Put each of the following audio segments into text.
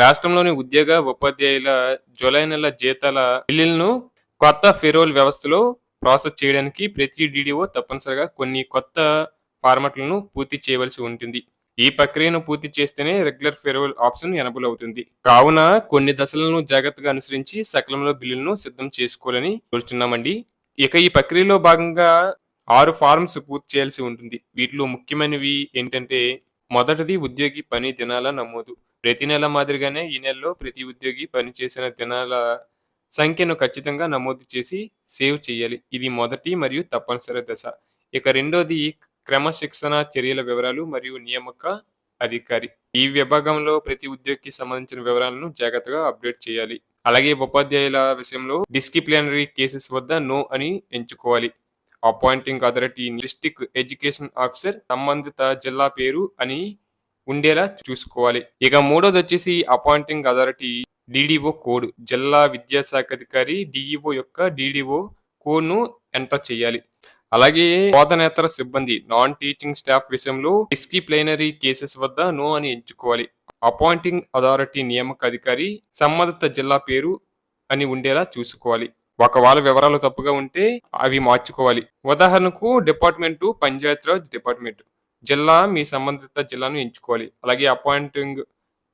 రాష్ట్రంలోని ఉద్యోగ ఉపాధ్యాయుల జూలై నెల జీతాల బిల్లులను కొత్త ఫెరోల్ వ్యవస్థలో ప్రాసెస్ చేయడానికి ప్రతి డీడీఓ తప్పనిసరిగా కొన్ని కొత్త ఫార్మాట్లను పూర్తి చేయవలసి ఉంటుంది. ఈ ప్రక్రియను పూర్తి చేస్తేనే రెగ్యులర్ ఫెరోల్ ఆప్షన్ ఎనబుల్ అవుతుంది. కావున కొన్ని దశలను జాగ్రత్తగా అనుసరించి సకాలంలో బిల్లులను సిద్ధం చేసుకోవాలని కోరుచున్నామండి. ఇక ఈ ప్రక్రియలో భాగంగా ఆరు ఫార్మ్స్ పూర్తి చేయాల్సి ఉంటుంది. వీటిలో ముఖ్యమైనవి ఏంటంటే మొదటిది ఉద్యోగి పని దినాల నమోదు. ప్రతి నెల మాదిరిగానే ఈ నెలలో ప్రతి ఉద్యోగి పనిచేసిన దినాల సంఖ్యను ఖచ్చితంగా నమోదు చేసి సేవ్ చేయాలి. ఇది మొదటి మరియు తప్పనిసరి దశ. ఇక రెండోది క్రమశిక్షణ చర్యల వివరాలు మరియు నియామక అధికారి. ఈ విభాగంలో ప్రతి ఉద్యోగికి సంబంధించిన వివరాలను జాగ్రత్తగా అప్డేట్ చేయాలి. అలాగే ఉపాధ్యాయుల విషయంలో డిసిప్లినరీ కేసెస్ వద్ద నో అని ఎంచుకోవాలి. Appointing authority district education officer సంబంధిత జిల్లా పేరు అని ఉండేలా చూసుకోవాలి. ఇక మూడోది వచ్చేసి అపాయింటింగ్ అథారిటీ డిడిఓ కోడ్. జిల్లా విద్యాశాఖ అధికారి డిఈఓ యొక్క డిడిఓ కోడ్ను ఎంటర్ చేయాలి. అలాగే బోధనేతర సిబ్బంది నాన్ టీచింగ్ స్టాఫ్ విషయంలో డిస్క్రిప్లైనరీ కేసెస్ వద్ద నో అని ఎంచుకోవాలి. అపాయింటింగ్ అథారిటీ నియామక అధికారి సంబంధిత జిల్లా పేరు అని ఉండేలా చూసుకోవాలి. ఒకవేళ వివరాలు తప్పుగా ఉంటే అవి మార్చుకోవాలి. ఉదాహరణకు డిపార్ట్మెంటు పంచాయతీరాజ్ డిపార్ట్మెంట్. జిల్లా మీ సంబంధిత జిల్లాను ఎంచుకోవాలి. అలాగే అపాయింటింగ్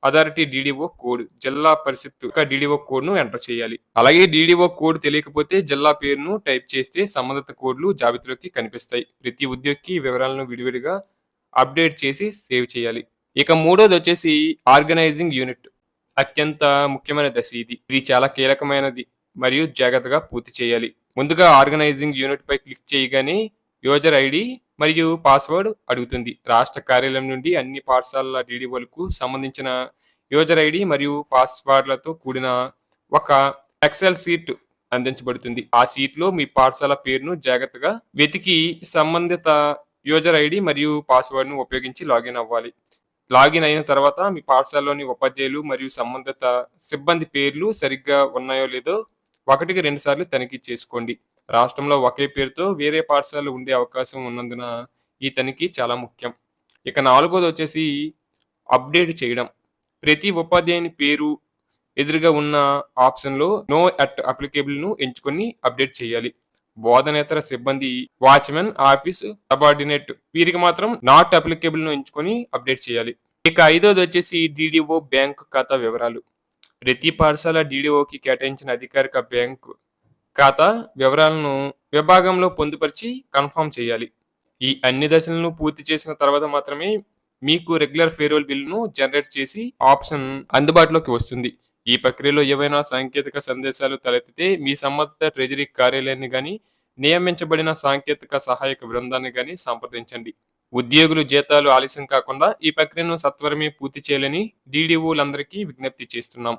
అథారిటీ డిడిఓ కోడ్ జిల్లా పరిషత్ డిడిఓ కోడ్ను ఎంటర్ చేయాలి. అలాగే డిడిఓ కోడ్ తెలియకపోతే జిల్లా పేరును టైప్ చేస్తే సంబంధిత కోడ్లు జాబితాలోకి కనిపిస్తాయి. ప్రతి ఉద్యోగికి వివరాలను విడివిడిగా అప్డేట్ చేసి సేవ్ చేయాలి. ఇక మూడోది వచ్చేసి ఆర్గనైజింగ్ యూనిట్. అత్యంత ముఖ్యమైన దశ ఇది. ఇది చాలా కీలకమైనది మరియు జాగ్రత్తగా పూర్తి చేయాలి. ముందుగా ఆర్గనైజింగ్ యూనిట్ పై క్లిక్ చేయగానే యూజర్ ఐడి మరియు పాస్వర్డ్ అడుగుతుంది. రాష్ట్ర కార్యాలయం నుండి అన్ని పాఠశాలల డీడీఓలకు సంబంధించిన యూజర్ ఐడి మరియు పాస్వర్డ్లతో కూడిన ఒక ఎక్సెల్ సీట్ అందించబడుతుంది. ఆ సీట్లో మీ పాఠశాల పేరును జాగ్రత్తగా వెతికి సంబంధిత యూజర్ ఐడి మరియు పాస్వర్డ్ను ఉపయోగించి లాగిన్ అవ్వాలి. లాగిన్ అయిన తర్వాత మీ పాఠశాలలోని ఉపాధ్యాయులు మరియు సంబంధిత సిబ్బంది పేర్లు సరిగ్గా ఉన్నాయో లేదో ఒకటికి రెండుసార్లు తనిఖీ చేసుకోండి. రాష్ట్రంలో ఒకే పేరుతో వేరే పాఠశాలలు ఉండే అవకాశం ఉన్నందున ఈ తనిఖీ చాలా ముఖ్యం. ఇక నాలుగోది వచ్చేసి అప్డేట్ చేయడం. ప్రతి ఉపాధ్యాయుని పేరు ఎదురుగా ఉన్న ఆప్షన్లో నో అట్ అప్లికేబుల్ను ఎంచుకొని అప్డేట్ చేయాలి. బోధనేతర సిబ్బంది వాచ్మెన్ ఆఫీస్ సబార్డినేట్ వీరికి మాత్రం నాట్ అప్లికేబుల్ను ఎంచుకొని అప్డేట్ చేయాలి. ఇక ఐదోది వచ్చేసి డిడిఓ బ్యాంక్ ఖాతా వివరాలు. ప్రతి పాఠశాల డిడిఓకి కేటాయించిన అధికారిక బ్యాంకు ఖాతా వివరాలను విభాగంలో పొందుపరిచి కన్ఫర్మ్ చేయాలి. ఈ అన్ని దశలను పూర్తి చేసిన తర్వాత మాత్రమే మీకు రెగ్యులర్ ఫేరోల్ బిల్లును జనరేట్ చేసి ఆప్షన్ అందుబాటులోకి వస్తుంది. ఈ ప్రక్రియలో ఏవైనా సాంకేతిక సందేశాలు తలెత్తితే మీ సంబంధిత ట్రెజరీ కార్యాలయాన్ని కానీ నియమించబడిన సాంకేతిక సహాయక బృందాన్ని కానీ సంప్రదించండి. ఉద్యోగులు జీతాలు ఆలస్యం కాకుండా ఈ ప్రక్రియను సత్వరమే పూర్తి చేయాలని డీడీఓలందరికీ విజ్ఞప్తి చేస్తున్నాం.